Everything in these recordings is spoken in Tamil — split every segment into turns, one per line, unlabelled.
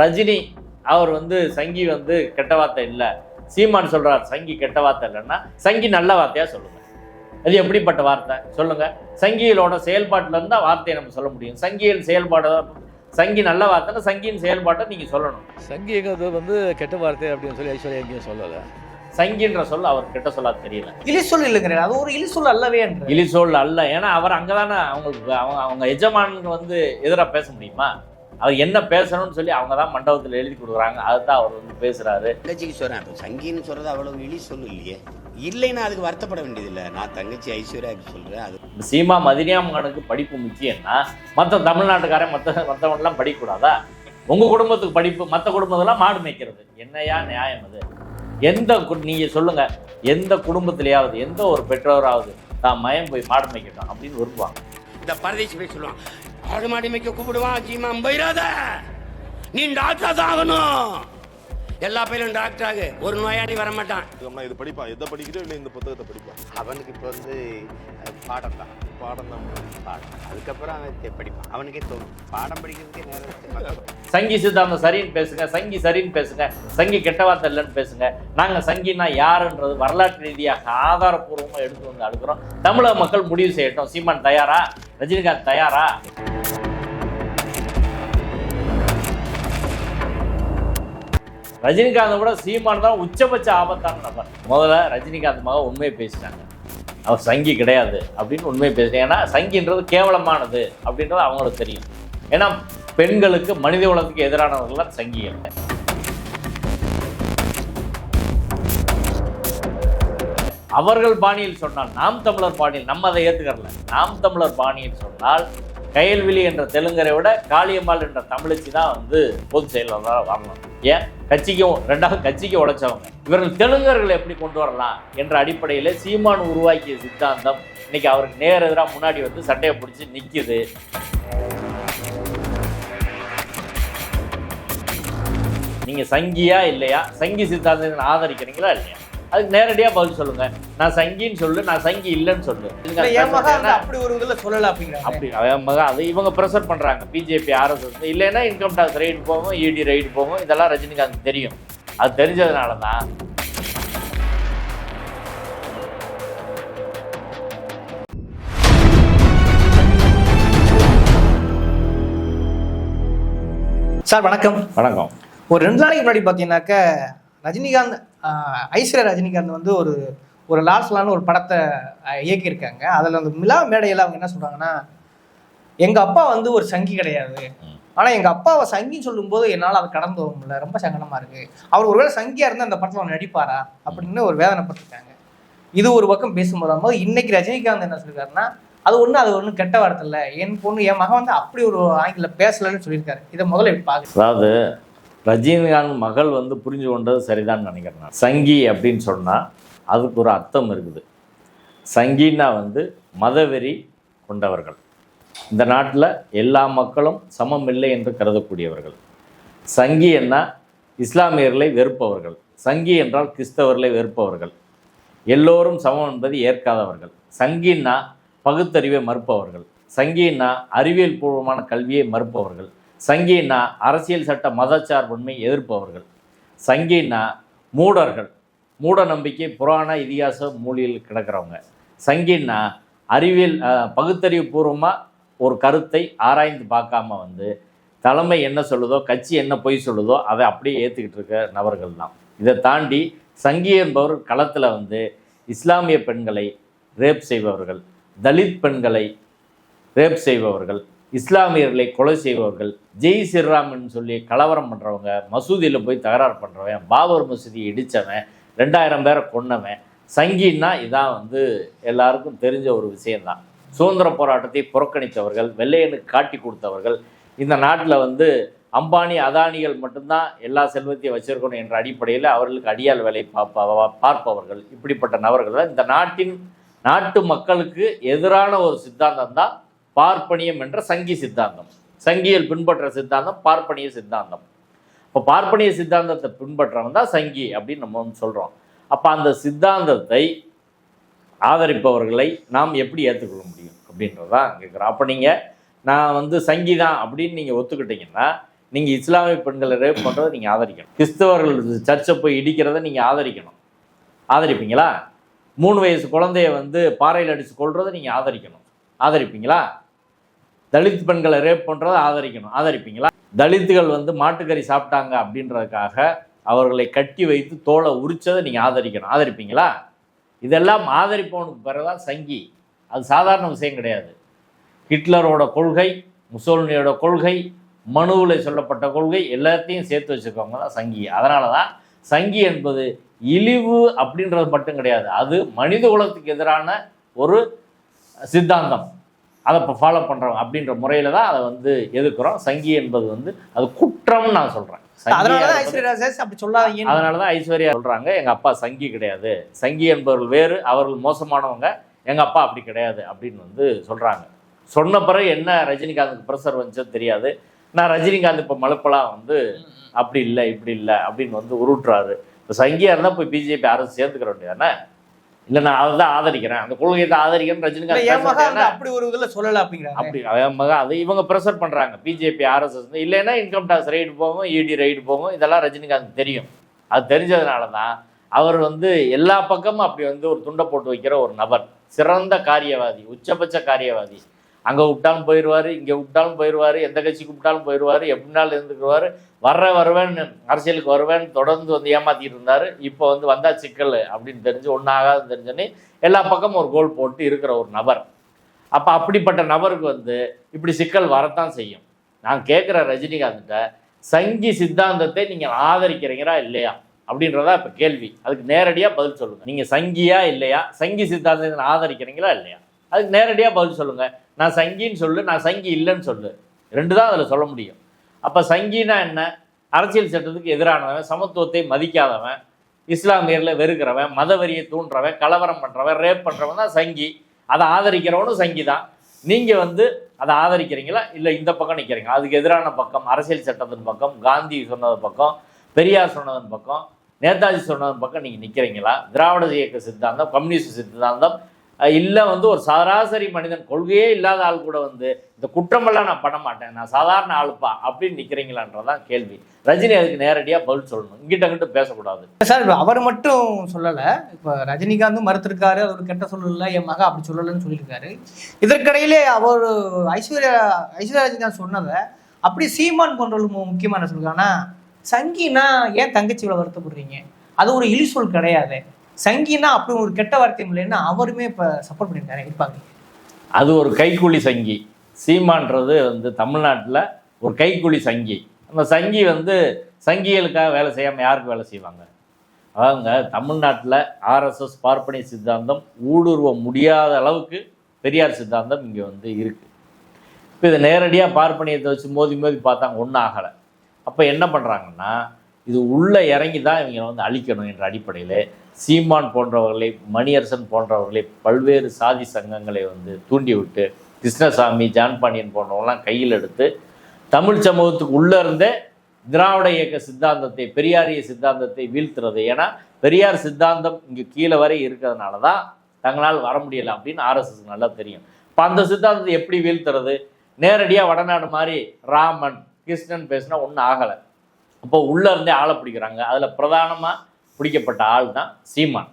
ரஜினி அவர் வந்து சங்கி வந்து கெட்ட வார்த்தை இல்லை. சீமான் சொல்றார் சங்கி கெட்ட வார்த்தை இல்லைன்னா சங்கி நல்ல வார்த்தையா சொல்லுங்க. அது எப்படிப்பட்ட வார்த்தை? சொல்லுங்க. சங்கிகளோட செயல்பாட்டுல இருந்தா வார்த்தையை நம்ம சொல்ல முடியும். சங்கியல் செயல்பாடு சங்கி நல்ல வார்த்தைன்னா சங்கியின் செயல்பாட்டை நீங்க சொல்லணும்.
சங்கீகிறது வந்து கெட்ட வார்த்தை அப்படின்னு சொல்லி ஐஸ்வர்யா எங்கேயும் சொல்லலை.
சங்கின்ற சொல் அவர் கிட்ட சொல்ல தெரியல.
இலிசொல் இல்லைங்கிற அது ஒரு இலிசொல் அல்லவே என்ற
இலிசோல் அல்ல. ஏன்னா அவர் அங்கதானே அவங்களுக்கு அவங்க அவங்க எஜமானுக்கு வந்து எதிராக பேச முடியுமா? அவர் என்ன பேசணும்னு சொல்லி அவங்க தான் மண்டபத்தில் எழுதி கொடுக்குறாங்க. அதுதான் அவர் வந்து பேசுறாரு.
தங்கச்சிக்கு சொல்றேன். இப்போ சங்கின்னு சொல்றது அவ்வளவு இழி சொல்லு இல்லையே. இல்லைன்னா அதுக்கு வருத்தப்பட வேண்டியதில்லை. நான் தங்கச்சி ஐஸ்வர்யாவுக்கு சொல்றேன். அது
சீமா மதினியாமகனுக்கு படிப்பு முக்கியம்னா மற்ற தமிழ்நாட்டுக்காரன் மற்ற மற்றவங்களாம் படிக்கக்கூடாதா? உங்க குடும்பத்துக்கு படிப்பு மற்ற குடும்பத்தெல்லாம் மாடு மேய்க்கிறது. என்னையா நியாயம் அது? எந்த நீங்க சொல்லுங்க. எந்த குடும்பத்திலேயாவது எந்த ஒரு பெற்றோராவது தான் மயம் போய் மாடு மேய்க்கட்டும் அப்படின்னு விரும்புவாங்க.
இந்த பரதேசி போய் சொல்லுவான். ஆடு மாடி மேய்க்க கூப்பிடுவான் ஜீமா போயிடாத நீ டாக்டர் தான் ஆகணும். எல்லா பேரும் டாக்டர் ஆகு. ஒரு நோயாளி வர மாட்டான்
இது படிப்பான் எதை படிக்கிறோம் இல்லை இந்த புத்தகத்தை படிப்பான்
அவனுக்கு இப்போ வந்து பாடம் தான்.
பாடம் தான்
பாடம் அதுக்கப்புறம் அவன் படிப்பான். அவனுக்கே தோணும். பாடம் படிக்கிறதுக்கே நேரம்
சங்கி சித்தாந்தம் சரின்னு பேசுங்க சங்கி சரின்னு பேசுங்க சங்கி கெட்ட வார்த்தை இல்லைன்னு பேசுங்க. நாங்கள் சங்கினா யாருன்றது வரலாற்று ரீதியாக ஆதாரப்பூர்வமாக எடுத்து வந்து அடுக்கிறோம் தமிழக மக்கள் முடிவு செய்யட்டும். சீமான் தயாரா? ரஜினிகாந்த் தயாரா? ரஜினிகாந்த் கூட சீமான் தான் உச்சபட்ச ஆபத்தான நபர். முதல்ல ரஜினிகாந்த் மக உண்மையை பேசினாங்க அவர் சங்கி கிடையாது அப்படின்னு உண்மையை பேசுகிறேன் ஏன்னா சங்கின்றது கேவலமானது அப்படின்றது அவங்களுக்கு தெரியும். ஏன்னா பெண்களுக்கு மனித குலத்துக்கு சங்கி இல்லை அவர்கள் பாணியில் சொன்னால் நாம் தமிழர் பாணியில் நம்ம அதை ஏற்றுக்கறல நாம் தமிழர் பாணியில் சொன்னால் கயல்விழி என்ற தெலுங்கரை விட காளியம்மாள் என்ற தமிழச்சி தான் வந்து பொதுச் செயலாளராக வரணும். ஏன்? கட்சிக்கும் ரெண்டாவது கட்சிக்கு உடைச்சவங்க. இவர்கள் தெலுங்கர்களை எப்படி கொண்டு வரலாம் என்ற அடிப்படையில் சீமான் உருவாக்கிய சித்தாந்தம் இன்னைக்கு அவருக்கு நேர் எதிராக முன்னாடி வந்து சட்டையை பிடிச்சி நிற்குது நீங்க சங்கியா இல்லையா? சங்கி சித்தாந்தத்தை ஆதரிக்கிறீங்களா இல்லையா? அதுக்கு நேரடியா பதில் சொல்லுங்க. நான் சங்கின்னு சொல்லு நான் சங்கி இல்லைன்னு சொல்லு.
அப்படி ஒரு இதுல சொல்லல
அப்படி மகன் அது இவங்க ப்ரெஷர் பண்றாங்க. பிஜேபி ஆர்எஸ்எஸ் இல்லைன்னா இன்கம் டாக்ஸ் ரைடு போகும் இடி ரைடு போகும் இதெல்லாம் ரஜினிகாந்த் தெரியும். அது தெரிஞ்சதுனால தான்
சார் வணக்கம்.
வணக்கம்.
ஒரு ரெண்டு நாளைக்கு முன்னாடி பார்த்தீங்கன்னாக்க ரஜினிகாந்த் ஐஸ்வர்யா ரஜினிகாந்த் வந்து ஒரு ஒரு லாஸ்லான்னு ஒரு படத்தை இயக்கியிருக்காங்க. அதில் அந்த மிலா மேடையில் அவங்க என்ன சொல்கிறாங்கன்னா எங்கள் அப்பா வந்து ஒரு சங்கி கிடையாது. ஆனால் எங்கள் அப்பாவை சங்கின்னு சொல்லும்போது என்னால் அதை கடந்து வர முடியல. ரொம்ப சங்கடமாக இருக்குது அவர் ஒருவேளை சங்கியாக இருந்தால் அந்த படத்தில் அவன் நடிப்பாரா? அப்படின்னு ஒரு வேதனைப்பட்டிருக்காங்க இது ஒரு பக்கம் பேசும்போது இன்னைக்கு ரஜினிகாந்த் என்ன சொல்லியிருக்காருன்னா அது ஒன்றும் அது ஒன்றும் கெட்ட வார்த்தை இல்லை. என் பொண்ணு என் மகன் வந்து அப்படி ஒரு ஆங்கில பேசலன்னு சொல்லியிருக்காரு. இதை முதல்ல எப்படி பார்க்க
அதாவது ரஜினிகாந்த் மகள் வந்து புரிஞ்சு கொண்டது சரிதான் நினைக்கிறேன் சங்கி அப்படின்னு சொன்னால் அதுக்கு ஒரு அர்த்தம் இருக்குது. சங்கின்னா வந்து மதவெறி கொண்டவர்கள். இந்த நாட்டில் எல்லா மக்களும் சமம் இல்லை என்று கருதக்கூடியவர்கள். சங்கி என்ன இஸ்லாமியர்களை வெறுப்பவர்கள். சங்கி என்றால் கிறிஸ்தவர்களை வெறுப்பவர்கள். எல்லோரும் சமம் என்பதை ஏற்காதவர்கள். சங்கின்னா பகுத்தறிவை மறுப்பவர்கள். சங்கின்னா அறிவியல் பூர்வமான கல்வியை மறுப்பவர்கள். சங்கின்னா அரசியல் சட்ட மதச்சார்பின்மை எதிர்ப்பவர்கள். சங்கின்னா மூடர்கள். மூட நம்பிக்கை புராண இதிகாச மூலியில் கிடக்கிறவங்க. சங்கின்னா அறிவியல் பகுத்தறிவு பூர்வமாக ஒரு கருத்தை ஆராய்ந்து பார்க்காம வந்து தலைமை என்ன சொல்லுதோ கட்சி என்ன பொய் சொல்லுதோ அதை அப்படியே ஏற்றுக்கிட்டு இருக்க நபர்கள் தான். இதை தாண்டி சங்கி என்பவர் களத்தில் வந்து இஸ்லாமிய பெண்களை ரேப் செய்பவர்கள் தலித் பெண்களை ரேப் செய்பவர்கள் இஸ்லாமியர்களை கொலை செய்பவர்கள் ஜெய் ஸ்ரீராம்னு சொல்லி கலவரம் பண்ணுறவங்க மசூதியில் போய் தகராறு பண்ணுறவன் பாபர் மசூதியை இடித்தவன் ரெண்டாயிரம் பேரை கொன்னவன் சங்கின்னா இதான் வந்து எல்லாருக்கும் தெரிஞ்ச ஒரு விஷயம்தான். சுதந்திர போராட்டத்தை புறக்கணித்தவர்கள் வெள்ளையனுக்கு காட்டி கொடுத்தவர்கள் இந்த நாட்டில் வந்து அம்பானி அதானிகள் மட்டும்தான் எல்லா செல்வத்தையும் வச்சிருக்கணும் என்ற அடிப்படையில் அவர்களுக்கு அடியால் வேலை பார்ப்ப பார்ப்பவர்கள். இப்படிப்பட்ட நபர்கள் தான் இந்த நாட்டின் நாட்டு மக்களுக்கு எதிரான ஒரு சித்தாந்தம் தான் பார்ப்பனியம் என்ற சங்கி சித்தாந்தம். சங்கியில் பின்பற்ற சித்தாந்தம் பார்ப்பனிய சித்தாந்தம். இப்போ பார்ப்பனிய சித்தாந்தத்தை பின்பற்றவன் தான் சங்கி அப்படின்னு நம்ம வந்து சொல்கிறோம் அப்போ அந்த சித்தாந்தத்தை ஆதரிப்பவர்களை நாம் எப்படி ஏற்றுக்கொள்ள முடியும் அப்படின்றதான் கேட்குறோம் அப்போ நீங்கள் நான் வந்து சங்கி அப்படின்னு நீங்கள் ஒத்துக்கிட்டீங்கன்னா நீங்கள் இஸ்லாமிய பெண்களை ரேப் பண்ணுறதை நீங்கள் ஆதரிக்கணும். கிறிஸ்தவர்கள் சர்ச்சை போய் இடிக்கிறத நீங்கள் ஆதரிக்கணும். ஆதரிப்பீங்களா? மூணு வயசு குழந்தைய வந்து பாறையில் அடித்து கொள்றதை நீங்கள் ஆதரிக்கணும். ஆதரிப்பீங்களா? தலித் பெண்களை ரேப் பண்ணுறதை ஆதரிக்கணும். ஆதரிப்பீங்களா? தலித்துகள் வந்து மாட்டுக்கறி சாப்பிட்டாங்க அப்படின்றதுக்காக அவர்களை கட்டி வைத்து தோலை உரிச்சதை நீங்கள் ஆதரிக்கணும். ஆதரிப்பீங்களா? இதெல்லாம் ஆதரிப்பவனுக்கு பிறகுதான் சங்கி. அது சாதாரண விஷயம் கிடையாது. ஹிட்லரோட கொள்கை முசோலினியோட கொள்கை மனுவில் சொல்லப்பட்ட கொள்கை எல்லாத்தையும் சேர்த்து வச்சுருக்கவங்க தான் சங்கி. அதனால தான் சங்கி என்பது இழிவு அப்படின்றது மட்டும் கிடையாது. அது மனித குலத்துக்கு எதிரான ஒரு சித்தாந்தம். அதை இப்போ ஃபாலோ பண்ணுறோம் அப்படின்ற முறையில் தான் அதை வந்து எதிர்க்கிறோம். சங்கி என்பது வந்து அது குற்றம்னு நான் சொல்கிறேன்
அதனாலதான் ஐஸ்வர்யா அப்படி சொல்லாதீங்க
அதனால தான் ஐஸ்வர்யா சொல்கிறாங்க எங்கள் அப்பா சங்கி கிடையாது. சங்கி என்பவர்கள் வேறு அவர்கள் மோசமானவங்க. எங்கள் அப்பா அப்படி கிடையாது அப்படின்னு வந்து சொல்கிறாங்க சொன்ன பிறகு என்ன ரஜினிகாந்துக்கு ப்ரெஷர் வந்துச்சோ தெரியாது. நான் ரஜினிகாந்த் இப்போ மலுப்பெல்லாம் வந்து அப்படி இல்லை இப்படி இல்லை அப்படின்னு வந்து உருட்டுறாரு. இப்போ சங்கியாக இருந்தால் போய் பிஜேபி அரசு சேர்ந்துக்கிற வேண்டியதானே இல்லை நான் அதை தான் ஆதரிக்கிறேன். அந்த கொள்கையை தான் ஆதரிக்கிறேன் ரஜினிகாந்த்
என் அப்படி ஒரு இதுல சொல்லல அப்படிங்கிறாங்க.
அப்படி அவன் மகன் அது இவங்க ப்ரெஷர் பண்ணுறாங்க பிஜேபி ஆர்எஸ்எஸ் இல்லைன்னா இன்கம் டேக்ஸ் ரைடு போகும் இடி ரைடு போகும். இதெல்லாம் ரஜினிகாந்த் தெரியும். அது தெரிஞ்சதுனால தான் அவர் வந்து எல்லா பக்கமும் அப்படி வந்து ஒரு துண்டை போட்டு வைக்கிற ஒரு நபர். சிறந்த காரியவாதி உச்சபட்ச காரியவாதி. அங்கே விட்டாலும் போயிடுவார் இங்கே விட்டாலும் போயிடுவார் எந்த கட்சி கூப்பிட்டாலும் போயிடுவார் எப்படினாலும் இருந்துக்குவார். வர்ற வருவேன்னு அரசியலுக்கு வருவேன் தொடர்ந்து வந்து ஏமாத்திட்டு இருந்தார். இப்போ வந்து வந்தா சிக்கல் அப்படின்னு தெரிஞ்சு ஒன்றும் ஆகாதுன்னு தெரிஞ்சோன்னே எல்லா பக்கமும் ஒரு கோல் போட்டு இருக்கிற ஒரு நபர். அப்போ அப்படிப்பட்ட நபருக்கு வந்து இப்படி சிக்கல் வரத்தான் செய்யும். நான் கேட்குற ரஜினிகாந்த்கிட்ட சங்கி சித்தாந்தத்தை நீங்கள் ஆதரிக்கிறீங்களா இல்லையா? அப்படின்றதா இப்போ கேள்வி. அதுக்கு நேரடியாக பதில் சொல்லுங்கள் நீங்கள் சங்கியா இல்லையா? சங்கி சித்தாந்தத்தை நான் ஆதரிக்கிறீங்களா இல்லையா? அதுக்கு நேரடியாக பதில் சொல்லுங்கள் நான் சங்கின்னு சொல்லு நான் சங்கி இல்லைன்னு சொல்லு. ரெண்டு தான் அதில் சொல்ல முடியும். அப்போ சங்கினா என்ன? அரசியல் சட்டத்துக்கு எதிரானவன் சமத்துவத்தை மதிக்காதவன் இஸ்லாமியரில் வெறுக்கிறவன் மதவெறியை தூண்டுறவன் கலவரம் பண்ணுறவன் ரேப் பண்ணுறவன் தான் சங்கி. அதை ஆதரிக்கிறவனும் சங்கி தான் நீங்கள் வந்து அதை ஆதரிக்கிறீங்களா? இல்லை இந்த பக்கம் நிற்கிறீங்க அதுக்கு எதிரான பக்கம் அரசியல் சட்டத்தின் பக்கம் காந்தி சொன்னது பக்கம் பெரியார் சொன்னதன் பக்கம் நேதாஜி சொன்னதன் பக்கம் நீங்கள் நிற்கிறீங்களா திராவிட இயக்க சித்தாந்தம் கம்யூனிஸ்ட் சித்தாந்தம் இல்லை வந்து ஒரு சராசரி மனிதன் கொள்கையே இல்லாத ஆள் கூட வந்து இந்த குற்றமெல்லாம் நான் பண்ண மாட்டேன் நான் சாதாரண ஆளுப்பா அப்படின்னு நிற்கிறீங்களான்றதான் கேள்வி. ரஜினி அதுக்கு நேரடியாக பதில் சொல்லணும். இங்கிட்ட கிட்ட பேசக்கூடாது.
சார் அவர் மட்டும் சொல்லலை. இப்போ ரஜினிகாந்தும் மறுத்திருக்காரு அவர் கெட்ட சொல்லல என் மகா அப்படி சொல்லலன்னு சொல்லியிருக்காரு. இதற்கிடையிலே அவர் ஐஸ்வர்யா ஐஸ்வர்யா ரஜினிகாந்த் சொன்னதை அப்படி சீமான் போன்றவர்கள் முக்கியமான முக்கியமா சொல்லுறாங்கன்னா சங்கினா ஏன் தங்கச்சி இவ்வளோ வருத்தப்படுறீங்க? அது ஒரு இழி சொல் கிடையாது. சங்கினா அப்படி ஒரு கெட்ட வார்த்தை இல்லைன்னா அவருமே இப்போ சப்போர்ட் பண்ணியிருக்காரு இருப்பாங்க.
அது ஒரு கைக்கூலி சங்கி. சீமான்றது வந்து தமிழ்நாட்டில் ஒரு கைக்கூலி சங்கி. அந்த சங்கி வந்து சங்கிகளுக்காக வேலை செய்யாமல் யாருக்கு வேலை செய்வாங்க? அவங்க தமிழ்நாட்டில் ஆர்எஸ்எஸ் பார்ப்பனிய சித்தாந்தம் ஊடுருவ முடியாத அளவுக்கு பெரியார் சித்தாந்தம் இங்கே வந்து இருக்குது இப்போ இதை நேரடியாக பார்ப்பனியத்தை வச்சு மோதி மோதி பார்த்தாங்க ஒன்றும் ஆகலை. அப்போ என்ன பண்ணுறாங்கன்னா இது உள்ளே இறங்கி தான் இவங்க வந்து அழிக்கணும் என்ற அடிப்படையில் சீமான் போன்றவர்களை மணியரசன் போன்றவர்களை பல்வேறு சாதி சங்கங்களை வந்து தூண்டிவிட்டு கிருஷ்ணசாமி ஜான் பாண்டியன் போன்றவங்களாம் கையில் எடுத்து தமிழ் சமூகத்துக்கு உள்ளே இருந்தே திராவிட இயக்க சித்தாந்தத்தை பெரியாரிய சித்தாந்தத்தை வீழ்த்துறது. ஏன்னா பெரியார் சித்தாந்தம் இங்கே கீழே வரை இருக்கிறதுனால தான் தங்களால் வர முடியலை அப்படின்னு ஆர்எஸ்எஸ் நல்லா தெரியும். இப்போ அந்த சித்தாந்தத்தை எப்படி வீழ்த்துறது? நேரடியாக வடநாடு மாதிரி ராமன் கிருஷ்ணன் பேசினா ஒன்றும் ஆகலை. அப்போ உள்ளே இருந்தே ஆளை பிடிக்கிறாங்க. அதில் பிரதானமாக பிடிக்கப்பட்ட ஆள் தான் சீமான்.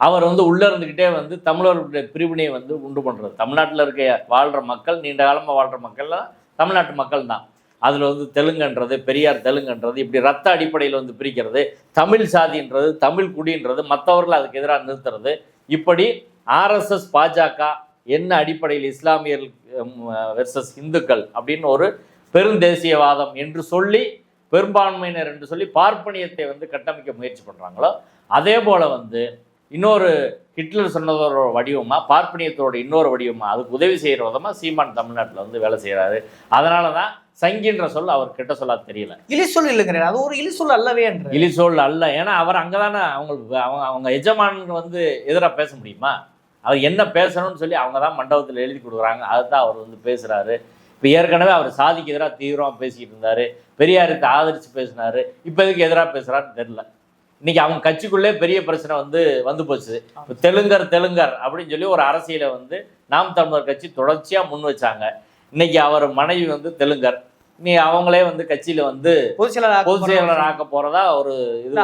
அவர் வந்து உள்ளே இருந்துக்கிட்டே வந்து தமிழர்களுடைய பிரிவினையை வந்து உண்டு பண்ணுறது தமிழ்நாட்டில் இருக்க வாழ்கிற மக்கள் நீண்ட காலமாக வாழ்கிற மக்கள்லாம் தமிழ்நாட்டு மக்கள் தான் அதில் வந்து தெலுங்குன்றது பெரியார் தெலுங்குன்றது இப்படி ரத்த அடிப்படையில் வந்து பிரிக்கிறது தமிழ் சாதின்றது தமிழ் குடின்றது மற்றவர்கள் அதுக்கு எதிராக நிறுத்துறது. இப்படி ஆர்எஸ்எஸ் பாஜக என்ன அடிப்படையில் இஸ்லாமியர் வெர்சஸ் இந்துக்கள் அப்படின்னு ஒரு பெருந்தேசியவாதம் என்று சொல்லி பெரும்பான்மையினர் என்று சொல்லி பார்ப்பனியத்தை வந்து கட்டமைக்க முயற்சி பண்ணுறாங்களோ அதே போல் வந்து இன்னொரு ஹிட்லர் சொன்னதோட வடிவமா பார்ப்பனியத்தோட இன்னொரு வடிவமா அதுக்கு உதவி செய்கிற விதமாக சீமான் தமிழ்நாட்டில் வந்து வேலை செய்கிறாரு அதனால தான் சங்கின்ற சொல் அவர் கிட்ட சொல்ல தெரியல.
இழி சொல் இல்லைங்கிறாரு. அது ஒரு இழி சொல் அல்லவே என்ற.
இலிசோல் அல்ல. ஏன்னா அவர் அங்கே தானே அவங்களுக்கு அவங்க அவங்க எஜமானுக்கு வந்து எதிராக பேச முடியுமா? அவர் என்ன பேசணும்னு சொல்லி அவங்க தான் மண்டபத்தில் எழுதி கொடுக்குறாங்க. அதுதான் அவர் வந்து பேசுகிறாரு இப்போ ஏற்கனவே அவர் சாதிக்கு எதிராக தீவிரமாக பேசிக்கிட்டு இருந்தார். பெரியாருக்கு ஆதரித்து பேசினார். இப்போ எதுக்கு எதிராக பேசுகிறான்னு தெரில இன்னைக்கு அவங்க கட்சிக்குள்ளே பெரிய பிரச்சனை வந்து வந்து போச்சு. தெலுங்கர் தெலுங்கர் அப்படின்னு சொல்லி ஒரு அரசியலை வந்து நாம் தமிழர் கட்சி தொடர்ச்சியாக முன் வச்சாங்க. இன்னைக்கு அவர் மனைவி வந்து தெலுங்கர். நீ அவங்களே வந்து கட்சியில வந்து
பொதுச் செயலாளர்
பொதுச் செயலாளர் ஆக்க போறதா ஒரு இது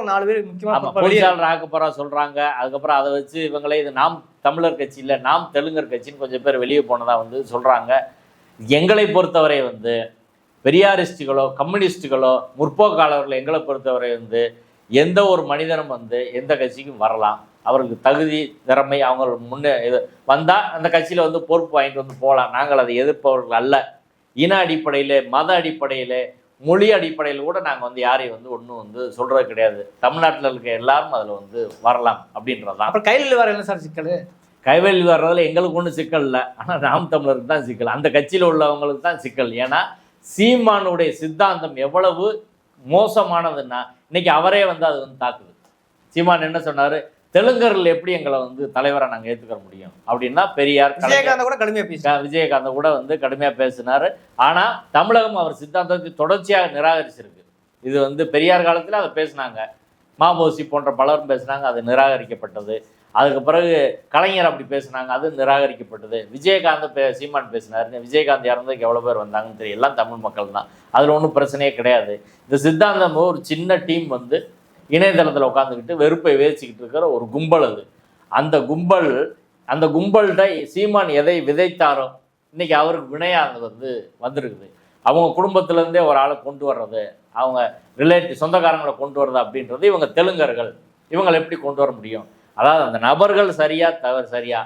ஒரு நாலு பேர் முக்கியமா
பொதுச்செயலாளர் ஆக்க போறா சொல்றாங்க. அதுக்கப்புறம் அதை வச்சு இவங்களே இது நாம் தமிழர் கட்சி இல்ல நாம் தெலுங்கர் கட்சின்னு கொஞ்சம் பேர் வெளியே போனதா வந்து சொல்றாங்க. எங்களை பொறுத்தவரை வந்து பெரியாரிஸ்டுகளோ கம்யூனிஸ்டுகளோ முற்போக்காளர்கள் எங்களை பொறுத்தவரை வந்து எந்த ஒரு மனிதனும் வந்து எந்த கட்சிக்கும் வரலாம். அவருக்கு தகுதி திறமை அவங்க முன்னே இது வந்தால் அந்த கட்சியில் வந்து பொறுப்பு வாங்கிட்டு வந்து போகலாம். நாங்கள் அதை எதிர்ப்பவர்கள் அல்ல. இன அடிப்படையில் மத அடிப்படையில் மொழி அடிப்படையில் கூட நாங்கள் வந்து யாரையும் வந்து ஒன்றும் வந்து சொல்கிறது கிடையாது. தமிழ்நாட்டில் இருக்க எல்லாரும் அதில் வந்து வரலாம் அப்படின்றது தான்
அப்புறம் கையில் வர என்ன சார் சிக்கல்?
கைவேலி வர்றதுல எங்களுக்கு ஒன்றும் சிக்கல் இல்லை. ஆனால் நாம் தமிழருக்கு தான் சிக்கல். அந்த கட்சியில் உள்ளவங்களுக்கு தான் சிக்கல். ஏன்னா சீமானுடைய சித்தாந்தம் எவ்வளவு மோசமானதுன்னா இன்னைக்கு அவரே வந்து அது வந்து தாக்குது. சீமான் என்ன சொன்னார்? தெலுங்கர்கள் எப்படி எங்களை வந்து தலைவராக நாங்கள் ஏற்றுக்க முடியும்? அப்படின்னா பெரியார்
விஜயகாந்த் கூட கடுமையா பேசி
க- விஜயகாந்த் கூட வந்து கடுமையாக பேசினார். ஆனால் தமிழகம் அவர் சித்தாந்தத்தை தொடர்ச்சியாக நிராகரிச்சிருக்கு. இது வந்து பெரியார் காலத்தில் அதை பேசினாங்க. மாபோசி போன்ற பலரும் பேசினாங்க. அது நிராகரிக்கப்பட்டது. அதுக்கு பிறகு கலைஞர் அப்படி பேசினாங்க அது நிராகரிக்கப்பட்டது. விஜயகாந்த் பே சீமான் பேசினார். விஜயகாந்த் இறந்ததுக்கு எவ்வளோ பேர் வந்தாங்கன்னு தெரியும் எல்லாம் தமிழ் மக்கள் தான் அதில் ஒன்றும் பிரச்சனையே கிடையாது. இந்த சித்தாந்தம் ஒரு சின்ன டீம் வந்து இணையதளத்தில் உட்காந்துக்கிட்டு வெறுப்பை வேச்சிக்கிட்டு இருக்கிற ஒரு கும்பல் அது. அந்த கும்பல் அந்த கும்பல்கிட்ட சீமான் எதை விதைத்தாரோ இன்றைக்கி அவருக்கு வினையாக வந்து வந்திருக்குது. அவங்க குடும்பத்திலேருந்தே ஒரு ஆளை கொண்டு வர்றது அவங்க ரிலேட்டிவ் சொந்தக்காரங்களை கொண்டு வர்றது அப்படின்றது இவங்க தெலுங்கர்கள். இவங்களை எப்படி கொண்டு வர முடியும்? அதாவது அந்த நபர்கள் சரியா தவறு சரியா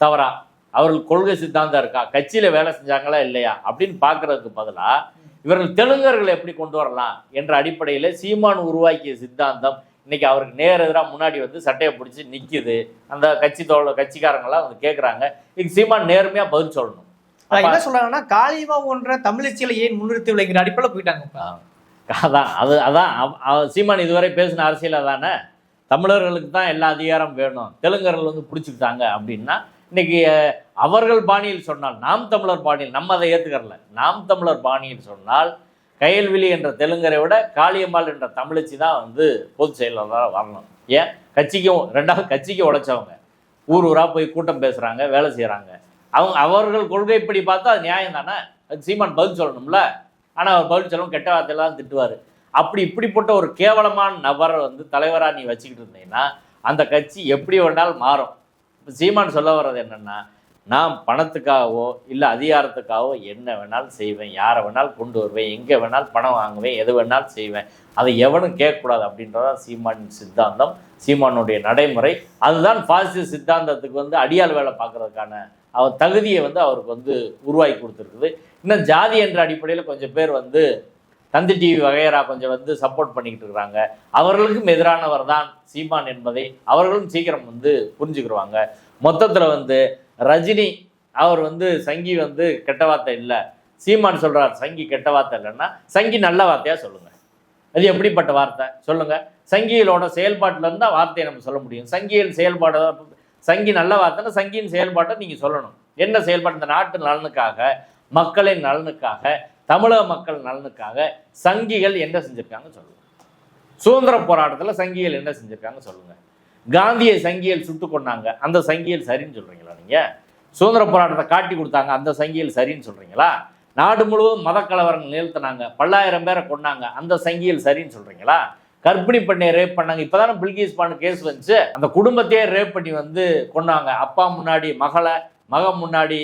தவறா? அவர்கள் கொள்கை சித்தாந்தம் இருக்கா? கட்சியில் வேலை செஞ்சாங்களா இல்லையா? அப்படின்னு பார்க்கறதுக்கு பதிலாக இவர்கள் தெலுங்கர்களை எப்படி கொண்டு வரலாம் என்ற அடிப்படையில் சீமான் உருவாக்கிய சித்தாந்தம் இன்னைக்கு அவருக்கு நேர் எதிராக முன்னாடி வந்து சட்டையை பிடிச்சி நிற்கிது அந்த கட்சி தோழ கட்சிக்காரங்களாம் வந்து கேட்குறாங்க இதுக்கு சீமான் நேர்மையாக பதில் சொல்லணும்.
என்ன சொல்றாங்கன்னா காளிமா போன்ற தமிழச்சியில ஏன் முன்னிறுத்தி விளைங்கிற அடிப்படையில் போயிட்டாங்க.
அதான் அது அதான் சீமான் இதுவரை பேசின அரசியல் அதானே தமிழர்களுக்கு தான் எல்லா அதிகாரம் வேணும். தெலுங்கர்கள் வந்து பிடிச்சிக்கிட்டாங்க அப்படின்னா இன்னைக்கு அவர்கள் பாணியில் சொன்னால் நாம் தமிழர் பாணியில் நம்ம அதை ஏற்றுக்கறல நாம் தமிழர் பாணியில் சொன்னால் கயல்விழி என்ற தெலுங்கரை விட காளியம்மாள் என்ற தமிழச்சி தான் வந்து பொதுச் செயலாளராக வரணும். ஏன்? கட்சிக்கும் ரெண்டாவது கட்சிக்கு உழைச்சவங்க. ஊர் ஊராக போய் கூட்டம் பேசுகிறாங்க வேலை செய்கிறாங்க அவங்க அவர்கள் கொள்கைப்படி பார்த்தா அது நியாயம் தானே சீமான் பதில் சொல்லணும்ல. ஆனால் அவர் பதில் சொல்லணும் கெட்ட வார்த்தையெல்லாம் திட்டுவார். அப்படி இப்படிப்பட்ட ஒரு கேவலமான நபரை வந்து தலைவராக நீ வச்சுக்கிட்டு இருந்தீங்கன்னா அந்த கட்சி எப்படி வேணாலும் மாறும். இப்போ சீமான் சொல்ல வர்றது என்னென்னா நான் பணத்துக்காகவோ இல்லை அதிகாரத்துக்காகவோ என்ன வேணாலும் செய்வேன் யாரை வேணாலும் கொண்டு வருவேன் எங்கே வேணாலும் பணம் வாங்குவேன் எது வேணாலும் செய்வேன். அதை எவனும் கேட்கக்கூடாது அப்படின்றதான் சீமானின் சித்தாந்தம் சீமானுடைய நடைமுறை. அதுதான் பாசிட்டிவ் சித்தாந்தத்துக்கு வந்து அடியாள் வேலை பார்க்கறதுக்கான அவர் தகுதியை வந்து அவருக்கு வந்து உருவாக்கி கொடுத்துருக்குது. இன்னும் ஜாதி என்ற அடிப்படையில் கொஞ்சம் பேர் வந்து தந்தி டிவி வகையரா கொஞ்சம் வந்து சப்போர்ட் பண்ணிக்கிட்டு இருக்கிறாங்க அவர்களுக்கும் எதிரானவர் தான் சீமான் என்பதை அவர்களும் சீக்கிரம் வந்து புரிஞ்சுக்கிடுவாங்க மொத்தத்தில் வந்து ரஜினி அவர் வந்து சங்கி வந்து கெட்ட வார்த்தை இல்லை. சீமான் சொல்கிறார் சங்கி கெட்ட வார்த்தை இல்லைன்னா சங்கி நல்ல வார்த்தையாக சொல்லுங்கள் அது எப்படிப்பட்ட வார்த்தை? சொல்லுங்கள் சங்கிகளோட செயல்பாட்டில் இருந்தால் வார்த்தையை நம்ம சொல்ல முடியும். சங்கியின் செயல்பாடு சங்கி நல்ல வார்த்தைன்னா சங்கியின் செயல்பாட்டை நீங்கள் சொல்லணும். என்ன செயல்பாடு? இந்த நாட்டு நலனுக்காக மக்களின் நலனுக்காக தமிழக மக்கள் நலனுக்காக சங்கிகள் என்ன செஞ்சிருக்காங்க சொல்லுங்க. சுதந்திர போராட்டத்தில் சங்கிகள் என்ன செஞ்சிருக்காங்க சொல்லுங்க. காந்தியை சங்கியல் சுட்டு கொண்டாங்க அந்த சங்கியல் சரின்னு சொல்றீங்களா நீங்க? சுதந்திர போராட்டத்தை காட்டி கொடுத்தாங்க அந்த சங்கியல் சரின்னு சொல்றீங்களா? நாடு முழுவதும் மத கலவரங்கள் நிறுத்தினாங்க பல்லாயிரம் பேரை கொண்டாங்க அந்த சங்கியல் சரின்னு சொல்றீங்களா? கர்ப்பிணி பெண்ணை ரேப் பண்ணாங்க இப்போதானே பில்கிஸ் பானு கேஸ் வந்துச்சு. அந்த குடும்பத்தையே ரேப் பண்ணி வந்து கொண்டாங்க அப்பா முன்னாடி மகளை மகன் முன்னாடி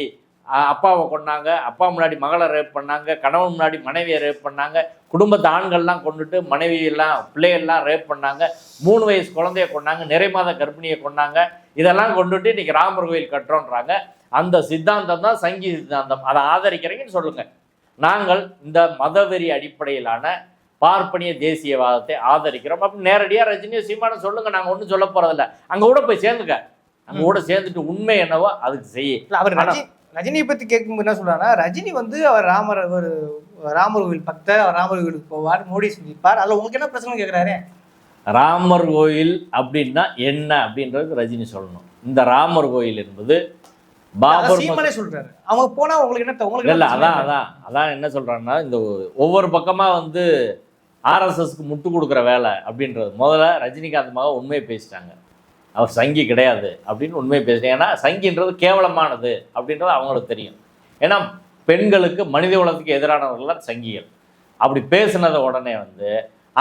அப்பாவை கொண்டாங்க அப்பா முன்னாடி மகளை ரேப் பண்ணாங்க கணவன் முன்னாடி மனைவியை ரேப் பண்ணாங்க குடும்பத்து ஆண்கள்லாம் கொண்டுட்டு மனைவியெல்லாம் பிள்ளைகள்லாம் ரேப் பண்ணாங்க மூணு வயசு குழந்தைய கொண்டாங்க நிறை மாத கர்ப்பிணியை கொண்டாங்க இதெல்லாம் கொண்டுட்டு இன்னைக்கு ராமர் கோயில் கட்டுறோன்றாங்க. அந்த சித்தாந்தம் தான் சங்கி சித்தாந்தம். அதை ஆதரிக்கிறீங்கன்னு சொல்லுங்க. நாங்கள் இந்த மதவெறி அடிப்படையிலான பார்ப்பனிய தேசியவாதத்தை ஆதரிக்கிறோம். அப்படி நேரடியாக ரஜினியோ சீமானம் சொல்லுங்க. நாங்கள் ஒன்றும் சொல்ல போறதில்ல. அங்கே கூட போய் சேர்ந்துக்க. அங்கே கூட சேர்ந்துட்டு உண்மை என்னவோ அதுக்கு செய்ய.
அவர் ரஜினியை பத்தி கேட்கும்போது என்ன சொல்றாங்கன்னா ரஜினி வந்து அவர் ராமர் ஒரு ராமர் கோவில் பக்தர் அவர் ராமர் கோவிலுக்கு போவார் மோடி சந்திப்பார் அதுல உங்களுக்கு என்ன பிரச்சனை கேட்கிறாரு
ராமர் கோயில் அப்படின்னா என்ன அப்படின்றது ரஜினி சொல்லணும். இந்த ராமர் கோயில் என்பது பாபர்
சொல்றாரு. அவங்க போனா உங்களுக்கு என்ன உங்களுக்கு
இல்ல அதான்? அதான் அதான் என்ன சொல்றாங்கன்னா இந்த ஒவ்வொரு பக்கமா வந்து ஆர்எஸ்எஸ்க்கு முட்டு கொடுக்குற வேலை அப்படின்றது. முதல்ல ரஜினிகாந்த் மகன் உண்மையை பேசிட்டாங்க. அவர் சங்கி கிடையாது அப்படின்னு உண்மையை பேசுகிறேன் ஏன்னா சங்கின்றது கேவலமானது அப்படின்றது அவங்களுக்கு தெரியும். ஏன்னா பெண்களுக்கு மனித குலத்துக்கு எதிரானவர்கள் சங்கிகள். அப்படி பேசுனதை உடனே வந்து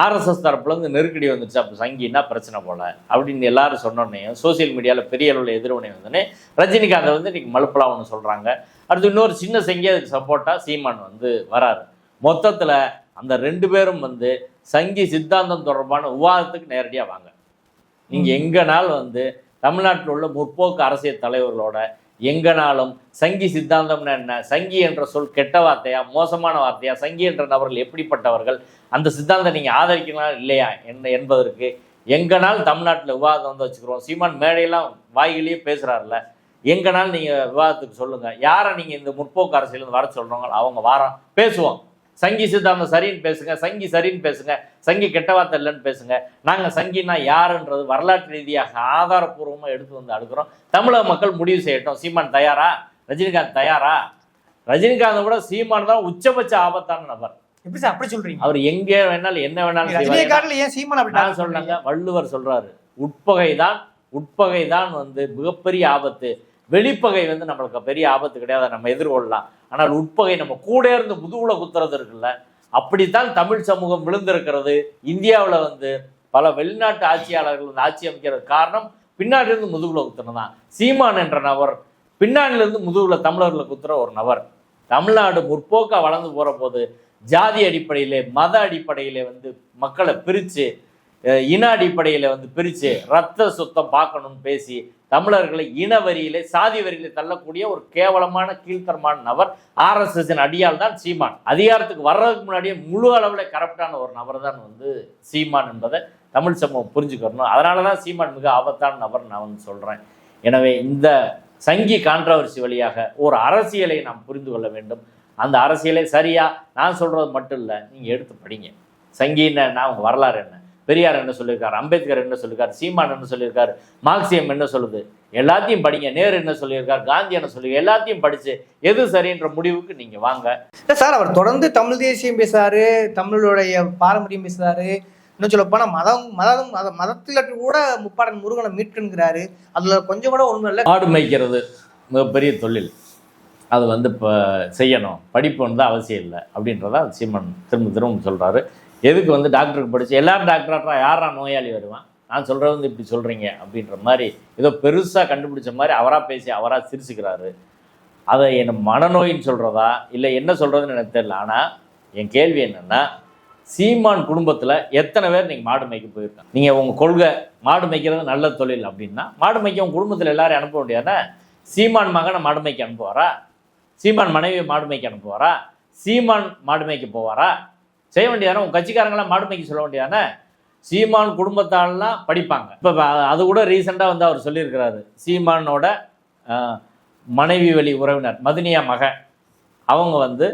ஆர்எஸ்எஸ் தரப்புலேருந்து நெருக்கடி வந்துச்சு. அப்போ சங்கின்னா பிரச்சனை போல அப்படின்னு எல்லாரும் சொன்னோடனே சோசியல் மீடியாவில் பெரிய அளவில் எதிர்வினை வந்தோடனே ரஜினிகாந்தை வந்து இன்றைக்கி மலுப்பலாம் ஒன்று சொல்கிறாங்க அடுத்து இன்னொரு சின்ன சங்கி அதுக்கு சப்போர்ட்டாக சீமான் வந்து வராரு. மொத்தத்தில் அந்த ரெண்டு பேரும் வந்து சங்கி சித்தாந்தம் தொடர்பான விவாதத்துக்கு நேரடியாக வாங்க. நீங்கள் எங்கனால் வந்து தமிழ்நாட்டில் உள்ள முற்போக்கு அரசியல் தலைவர்களோட எங்கனாலும் சங்கி சித்தாந்தம்னா என்ன? சங்கி என்ற சொல் கெட்ட வார்த்தையா மோசமான வார்த்தையா? சங்கி என்ற நபர்கள் எப்படிப்பட்டவர்கள்? அந்த சித்தாந்தம் நீங்கள் ஆதரிக்கலாம் இல்லையா? என்ன என்பதற்கு எங்கனால் தமிழ்நாட்டில் விவாதம் வந்து வச்சுக்கிறோம். சீமான் மேடையெல்லாம் வாயிலேயே பேசுகிறாருல எங்கனால் நீங்கள் விவாதத்துக்கு சொல்லுங்கள் யாரை நீங்கள் இந்த முற்போக்கு அரசியல் வர சொல்கிறவங்க அவங்க வாரம் பேசுவோம். சங்கி சித்தாந்தம் சரின்னு பேசுங்க சங்கி சரின்னு பேசுங்க சங்கி கெட்ட வார்த்தை இல்லைன்னு பேசுங்க. நாங்கள் சங்கினா யாருன்றது வரலாற்று ரீதியாக ஆதாரப்பூர்வமாக எடுத்து வந்து அடுக்கிறோம் தமிழக மக்கள் முடிவு செய்யட்டும். சீமான் தயாரா? ரஜினிகாந்த் தயாரா? ரஜினிகாந்த் விட சீமான் தான் உச்சபட்ச ஆபத்தான நபர்.
எப்படி சார் அப்படி சொல்றீங்க?
அவர் எங்கே வேணாலும் என்ன வேணாலும்.
ரஜினிகாந்த்ல ஏன் சீமான் அப்படி
நான் சொல்றேங்க வள்ளுவர் சொல்றாரு. உட்பகை தான் உட்பகை தான் வந்து மிகப்பெரிய ஆபத்து. வெளிப்பகை வந்து நம்மளுக்கு பெரிய ஆபத்து கிடையாது நம்ம எதிர்கொள்ளலாம். ஆனால் உட்பகை நம்ம கூட இருந்து முதுகுல குத்துறது இருக்குல்ல அப்படித்தான் தமிழ் சமூகம் விழுந்திருக்கிறது. இந்தியாவில் வந்து பல வெளிநாட்டு ஆட்சியாளர்கள் வந்து ஆட்சி அமைக்கிறது காரணம் பின்னாடிலிருந்து முதுகுல குத்துறது தான். சீமான் என்ற நபர் பின்னாடிலிருந்து முதுகுல தமிழர்களை குத்துற ஒரு நபர். தமிழ்நாடு முற்போக்காக வளர்ந்து போகிற போது ஜாதி அடிப்படையிலே மத அடிப்படையிலே வந்து மக்களை பிரித்து இன அடிப்படையில் வந்து பிரித்து ரத்த சுத்தம் பார்க்கணும்னு பேசி தமிழர்களை இன வரியிலே சாதி வரியிலே தள்ளக்கூடிய ஒரு கேவலமான கீழ்த்தரமான நபர் ஆர்எஸ்எஸ்ஸின் அடியால் தான் சீமான். அதிகாரத்துக்கு வர்றதுக்கு முன்னாடியே முழு அளவில் கரப்டான ஒரு நபர் தான் வந்து சீமான் என்பதை தமிழ் சமூகம் புரிஞ்சுக்கணும். அதனால தான் சீமான் மிக ஆபத்தான நபர் நான் வந்து சொல்கிறேன் எனவே இந்த சங்கி கான்ட்ரவர்சி வழியாக ஒரு அரசியலை நாம் புரிந்து கொள்ள வேண்டும். அந்த அரசியலை சரியா? நான் சொல்றது மட்டும் இல்லை நீங்கள் எடுத்து படிங்க. சங்கின்னு நான் உங்கள் வரலாறு என்ன? பெரியார் என்ன சொல்லியிருக்காரு அம்பேத்கர் என்ன சொல்லியிருக்காரு சீமான் என்ன சொல்லியிருக்காரு மார்க்சியம் என்ன சொல்லுது எல்லாத்தையும் படிங்க. நேரு என்ன சொல்லியிருக்காரு காந்தி என்ன சொல்லி எல்லாத்தையும் படிச்சு எது சரின்ற முடிவுக்கு நீங்க வாங்க.
இல்ல சார் அவர் தொடர்ந்து தமிழ் தேசியம் பேசுறாரு தமிழுடைய பாரம்பரியம் பேசுறாரு. இன்னும் சொல்ல போனா மதம் மதம் மத மதத்துல கூட முப்பாடன் முருகனை மீட்டுங்கிறாரு அதுல கொஞ்சம் கூட உண்மை இல்லை.
ஆடு மேய்க்கிறது மிகப்பெரிய தொழில். அது வந்து இப்போ செய்யணும். படிப்பு வந்து அவசியம் இல்லை. அப்படின்றத சீமன் திரும்ப திரும்ப சொல்கிறாரு எதுக்கு வந்து டாக்டருக்கு படிச்சு எல்லாரும் டாக்டராட்டா யாரா நோயாளி வருவான்? நான் சொல்கிறது வந்து இப்படி சொல்கிறீங்க அப்படின்ற மாதிரி ஏதோ பெருசாக கண்டுபிடிச்ச மாதிரி அவராக பேசி அவராக சிரிச்சுக்கிறாரு. அதை என்ன மனநோயின்னு சொல்கிறதா இல்லை என்ன சொல்கிறதுன்னு எனக்கு தெரியல. ஆனால் என் கேள்வி என்னென்னா சீமான் குடும்பத்தில் எத்தனை பேர் நீங்கள் மாடு மேய்க்க போயிருக்காங்க? நீங்கள் உங்கள் கொள்கை மாடு மேய்க்கிறது நல்ல தொழில் அப்படின்னா மாடு மேய்க்க உங்கள் குடும்பத்தில் எல்லாரும் அனுப்ப முடியாதா சீமான் மகனை மாடு மேய்க்க அனுப்புவாரா? சீமான் மனைவி மாடு மேய்க்க அனுப்புவாரா? சீமான் மாடு மேய்க்க போவாரா? செய்ய வேண்டியதானே? உங்கள் கட்சிக்காரங்களாம் மாடு மேய்க்க சொல்ல வேண்டியதானே? சீமான் குடும்பத்தாலெலாம் படிப்பாங்க. இப்போ அது கூட ரீசெண்டாக வந்து அவர் சொல்லியிருக்கிறாரு. சீமானோட மனைவி வழி உறவினர் மதினியா மகன் அவங்க வந்து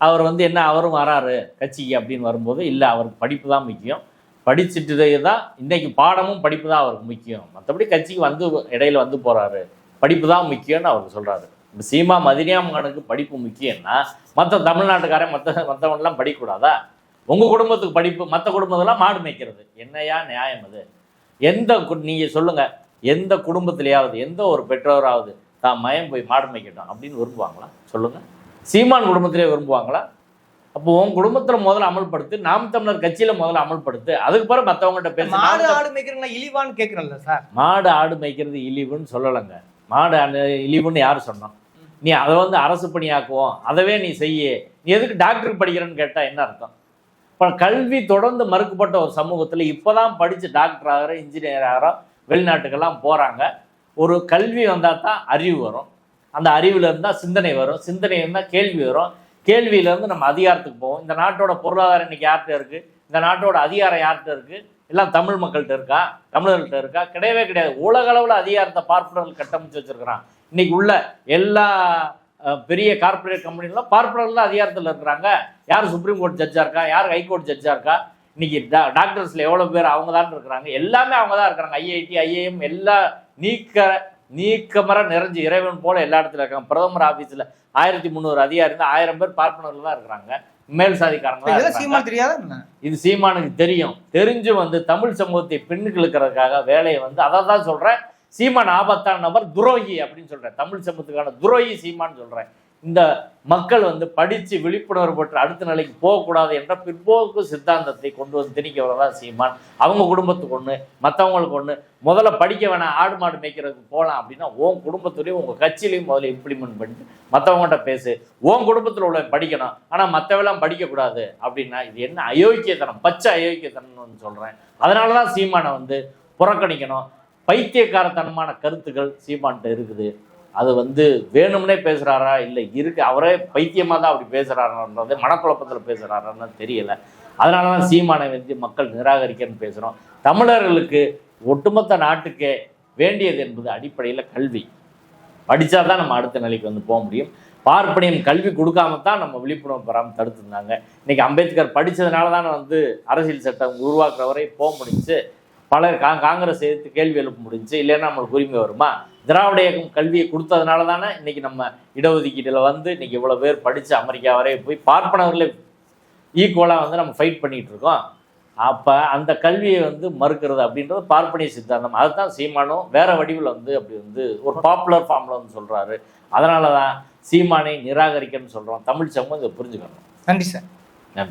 அவர் வந்து என்ன அவரும் வராரு கட்சிக்கு அப்படின்னு வரும்போது இல்லை அவருக்கு படிப்பு தான் முக்கியம். படிச்சுட்டு தான் இன்றைக்கி பாடமும் படிப்பு தான் அவருக்கு முக்கியம். மற்றபடி கட்சிக்கு வந்து இடையில வந்து போகிறாரு படிப்பு தான் முக்கியம்னு அவர் சொல்கிறாரு இப்போ சீமா மதினியா மகனுக்கு படிப்பு முக்கியம்னா மற்ற தமிழ்நாட்டுக்காரன் மற்ற மற்றவங்களாம் படிக்கக்கூடாதா? உங்கள் குடும்பத்துக்கு படிப்பு மற்ற குடும்பத்தெல்லாம் மாடு மேய்க்கிறது. என்னையா நியாயம் அது? எந்த நீங்கள் சொல்லுங்கள் எந்த குடும்பத்திலேயாவது எந்த ஒரு பெற்றோராவது தான் மயம் போய் மாடு மேய்க்கட்டும் அப்படின்னு விரும்புவாங்களா? சொல்லுங்கள் சீமான் குடும்பத்திலே விரும்புவாங்களா? அப்போ உன் குடும்பத்தில் முதல்ல அமல்படுத்து நாம் தமிழர் கட்சியில் முதல்ல அமல்படுத்து அதுக்கு பிறகு மற்றவங்ககிட்ட பேச.
மாடு ஆடு மேய்க்கிறீங்களா இழிவான்னு கேட்கறல்ல சார்.
மாடு ஆடு மேய்க்கிறது இழிவுன்னு சொல்லலைங்க. மாடு ஆடு இழிவுன்னு யார் சொன்னோம்? நீ அதை வந்து அரசு பணியாக்குவோம். அதவே நீ செய்ய. நீ எதுக்கு டாக்டருக்கு படிக்கிறேன்னு கேட்டால் என்ன அர்த்தம்? இப்போ கல்வி தொடர்ந்து மறுக்கப்பட்ட ஒரு சமூகத்தில் இப்போ தான் படித்து டாக்டர் ஆகிறோம் இன்ஜினியர் ஆகிறோம் வெளிநாட்டுக்கெல்லாம் போகிறாங்க ஒரு கல்வி வந்தால் தான் அறிவு வரும். அந்த அறிவில் இருந்தால் சிந்தனை வரும். சிந்தனை இருந்தால் கேள்வி வரும். கேள்வியிலேருந்து நம்ம அதிகாரத்துக்கு போவோம். இந்த நாட்டோட பொருளாதாரம் இன்னைக்கு யார்கிட்ட இருக்குது இந்த நாட்டோட அதிகாரம் யார்கிட்ட இருக்குது எல்லாம் தமிழ் மக்கள்கிட்ட இருக்கா? தமிழர்கள்ட்ட இருக்கா? கிடையவே கிடையாது. உலக அளவில் அதிகாரத்தை பார்ப்பனர்கள் கட்டமைச்சு வச்சிருக்கிறான். இன்னைக்கு உள்ள எல்லா பெரிய கார்ப்பரேட் கம்பெனிலாம் பார்ப்பனர்கள் தான் அதிகாரத்தில் இருக்கிறாங்க. யார் சுப்ரீம் கோர்ட் ஜட்ஜாக இருக்கா? யார் ஹைகோர்ட் ஜட்ஜாக இருக்கா? இன்னைக்கு டா டாக்டர்ஸில் எவ்வளோ பேர் அவங்க தான் இருக்கிறாங்க. எல்லாமே அவங்க தான் இருக்கிறாங்க ஐஐடி ஐஏஎம் எல்லா நீக்க நீக்கமர நிறைஞ்சு இறைவன் போல எல்லா இடத்துல இருக்காங்க. பிரதமர் ஆஃபீஸில் ஆயிரத்தி முந்நூறு அதிகாரி இருந்தால் ஆயிரம் பேர் பார்ப்பனர்கள் தான் இருக்கிறாங்க. மேல் சாதிக்காரங்க இது சீமானுக்கு தெரியும். தெரிஞ்சு வந்து தமிழ் சமூகத்தை பின்னுக்கு இழுக்கிறதுக்காக வேலையை வந்து அதை தான் சொல்கிறேன் சீமான் ஆபத்தான நபர் துரோகி அப்படின்னு சொல்கிறேன் தமிழ் சமூகத்துக்கான துரோகி சீமான்னு சொல்கிறேன் இந்த மக்கள் வந்து படித்து விழிப்புணர்வு பெற்று அடுத்த நிலைக்கு போகக்கூடாது என்ற பிற்போக்கு சித்தாந்தத்தை கொண்டு வந்து திணிக்கிறவர் தான் சீமான். அவங்க குடும்பத்துக்கு ஒன்று மற்றவங்களுக்கு ஒன்று முதல்ல படிக்க வேணாம் ஆடு மாடு மேய்க்கிறதுக்கு போகலாம் அப்படின்னா உன் குடும்பத்துலேயும் உங்கள் கட்சியிலையும் முதல்ல இம்ப்ளிமெண்ட் பண்ணிட்டு மற்றவங்கள்ட்ட பேசு. உன் குடும்பத்தில் உள்ள படிக்கணும். ஆனால் மற்றவெல்லாம் படிக்கக்கூடாது அப்படின்னா இது என்ன அயோக்கியத்தனம்? பச்சை அயோக்கியத்தனம்னு சொல்கிறேன் அதனால தான் சீமானை வந்து புறக்கணிக்கணும். பைத்தியக்காரத்தனமான கருத்துக்கள் சீமான்கிட்ட இருக்குது. அது வந்து வேணும்னே பேசுகிறாரா இல்லை இருக்கு. அவரே பைத்தியமாக தான் அப்படி பேசுகிறாருன்றது மனக்குழப்பத்தில் பேசுகிறாரான்னு தெரியல. அதனால தான் சீமானை வந்து மக்கள் நிராகரிக்கன்னு பேசுகிறோம் தமிழர்களுக்கு ஒட்டுமொத்த நாட்டுக்கே வேண்டியது என்பது அடிப்படையில் கல்வி. படித்தா தான் நம்ம அடுத்த நிலைக்கு வந்து போக முடியும். பார்ப்பனியம் கல்வி கொடுக்காம தான் நம்ம விழிப்புணர்வு பெறாமல் தடுத்திருந்தாங்க. இன்றைக்கி அம்பேத்கர் படித்ததுனால தான் வந்து அரசியல் சட்டம் உருவாக்குற வரை போக முடிஞ்சு பல கா காங்கிரஸ் எதிர்த்து கேள்வி எழுப்ப முடிஞ்சு இல்லைன்னா நம்மளுக்கு உரிமை வருமா? திராவிட இயக்கம் கல்வியை கொடுத்ததுனால தானே இன்னைக்கு நம்ம இடஒதுக்கீட்டில் வந்து இன்னைக்கு இவ்வளோ பேர் படித்து அமெரிக்கா வரை போய் பார்ப்பனவர்களே ஈக்குவலாக வந்து நம்ம ஃபைட் பண்ணிட்டு இருக்கோம். அப்போ அந்த கல்வியை வந்து மறுக்கிறது அப்படின்றது பார்ப்பனிய சித்தாந்தம். அதுதான் சீமானும் வேற வடிவில் வந்து அப்படி வந்து ஒரு பாப்புலர் ஃபார்மில் வந்து சொல்கிறாரு அதனால தான் சீமானை நிராகரிக்கன்னு சொல்கிறோம் தமிழ் சமூகம் இதை புரிஞ்சுக்கணும்.
நன்றி சார்.
நன்றி.